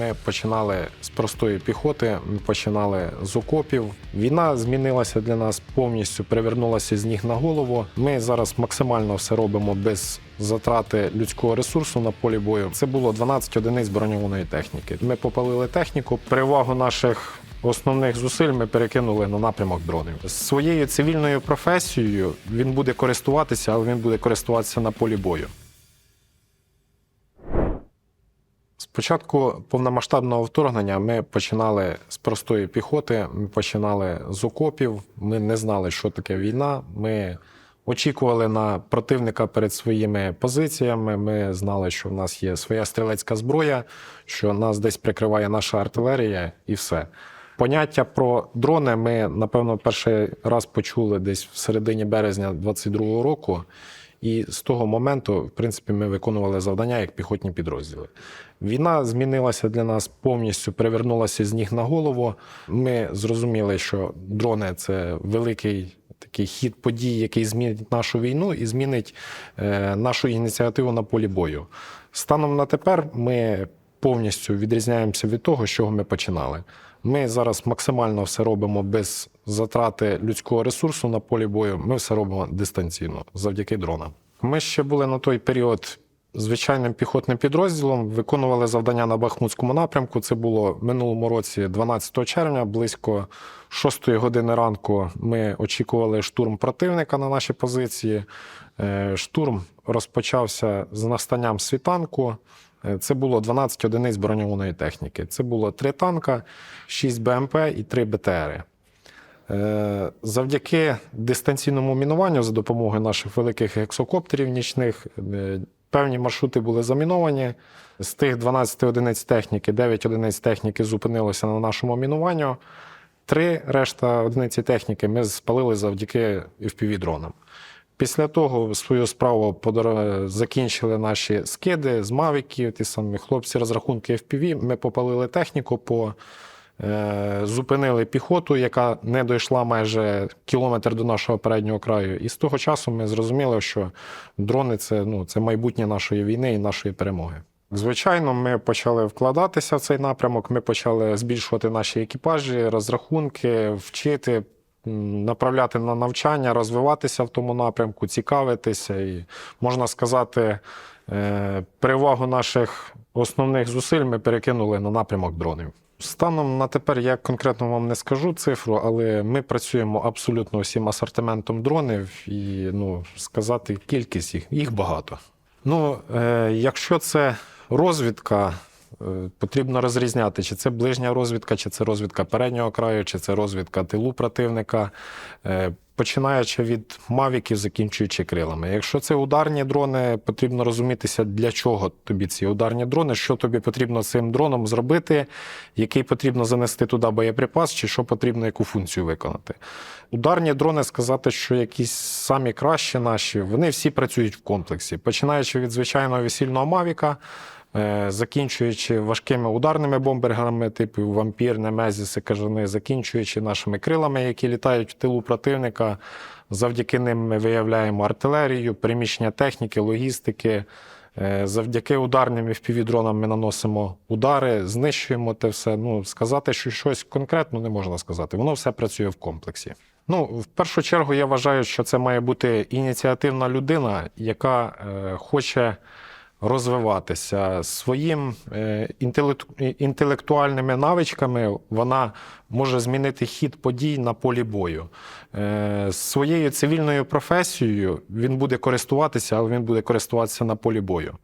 Ми починали з простої піхоти, ми починали з окопів. Війна змінилася для нас повністю, перевернулася з ніг на голову. Ми зараз максимально все робимо без затрати людського ресурсу на полі бою. Це було 12 одиниць броньованої техніки. Ми попалили техніку. Перевагу наших основних зусиль ми перекинули на напрямок дронів. Своєю цивільною професією він буде користуватися, але він буде користуватися на полі бою. Спочатку повномасштабного вторгнення ми починали з простої піхоти, ми починали з окопів. Ми не знали, що таке війна. Ми очікували на противника перед своїми позиціями. Ми знали, що в нас є своя стрілецька зброя, що нас десь прикриває наша артилерія, і все. Поняття про дрони ми, напевно, перший раз почули десь в середині березня 22-го року. І з того моменту, в принципі, ми виконували завдання як піхотні підрозділи. Війна змінилася для нас повністю, перевернулася з ніг на голову. Ми зрозуміли, що дрони це великий такий хід подій, який змінить нашу війну і змінить е, нашу ініціативу на полі бою. Станом на тепер ми повністю відрізняємося від того, з чого ми починали. Ми зараз максимально все робимо без затрати людського ресурсу на полі бою. Ми все робимо дистанційно завдяки дронам. Ми ще були на той період звичайним піхотним підрозділом, виконували завдання на Бахмутському напрямку. Це було минулому році, 12 червня, близько 6 години ранку. Ми очікували штурм противника на наші позиції. Е, Штурм розпочався з настанням світанку. Е, Це було 12 одиниць броньованої техніки. Це було 3 танка, 6 БМП і 3 БТРи. Е, Завдяки дистанційному мінуванню за допомогою наших великих гексокоптерів нічних е, певні маршрути були заміновані. З тих 12 одиниць техніки, 9 одиниць техніки зупинилося на нашому мінуванню. Три решта одиниці техніки ми спалили завдяки FPV-дронам. Після того свою справу подор- закінчили наші скиди з мавіків, ті самі хлопці розрахунки FPV. Ми попалили техніку по Е, Зупинили піхоту, яка не дійшла майже кілометр до нашого переднього краю. І з того часу ми зрозуміли, що дрони це, ну, це майбутнє нашої війни і нашої перемоги. Звичайно, ми почали вкладатися в цей напрямок. Ми почали збільшувати наші екіпажі, розрахунки, вчити, направляти на навчання, розвиватися в тому напрямку, цікавитися. І можна сказати, е, перевагу наших основних зусиль ми перекинули на напрямок дронів. Станом на тепер я конкретно вам не скажу цифру, але ми працюємо абсолютно усім асортиментом дронів, і ну, сказати кількість їх, їх багато. Ну, е, якщо це розвідка, потрібно розрізняти, чи це ближня розвідка, чи це розвідка переднього краю, чи це розвідка тилу противника. Е, Починаючи від мавіків, закінчуючи крилами. Якщо це ударні дрони, потрібно розумітися, для чого тобі ці ударні дрони, що тобі потрібно цим дроном зробити, який потрібно занести туди боєприпас, чи що потрібно яку функцію виконати. Ударні дрони сказати, що якісь самі кращі наші, вони всі працюють в комплексі, починаючи від звичайного весільного мавіка. Е, Закінчуючи важкими ударними бомбергами, типу вампір, немезіси, кажани, закінчуючи нашими крилами, які літають в тилу противника. Завдяки ним ми виявляємо артилерію, переміщення техніки, логістики. Е, Завдяки ударним FPV-дронам ми наносимо удари, знищуємо те все. Ну, сказати, що щось конкретно не можна сказати. Воно все працює в комплексі. Ну, в першу чергу, я вважаю, що це має бути ініціативна людина, яка е, хоче розвиватися своїм е, інтелектуальними навичками. Вона може змінити хід подій на полі бою. Е, своєю цивільною професією він буде користуватися, але він буде користуватися на полі бою.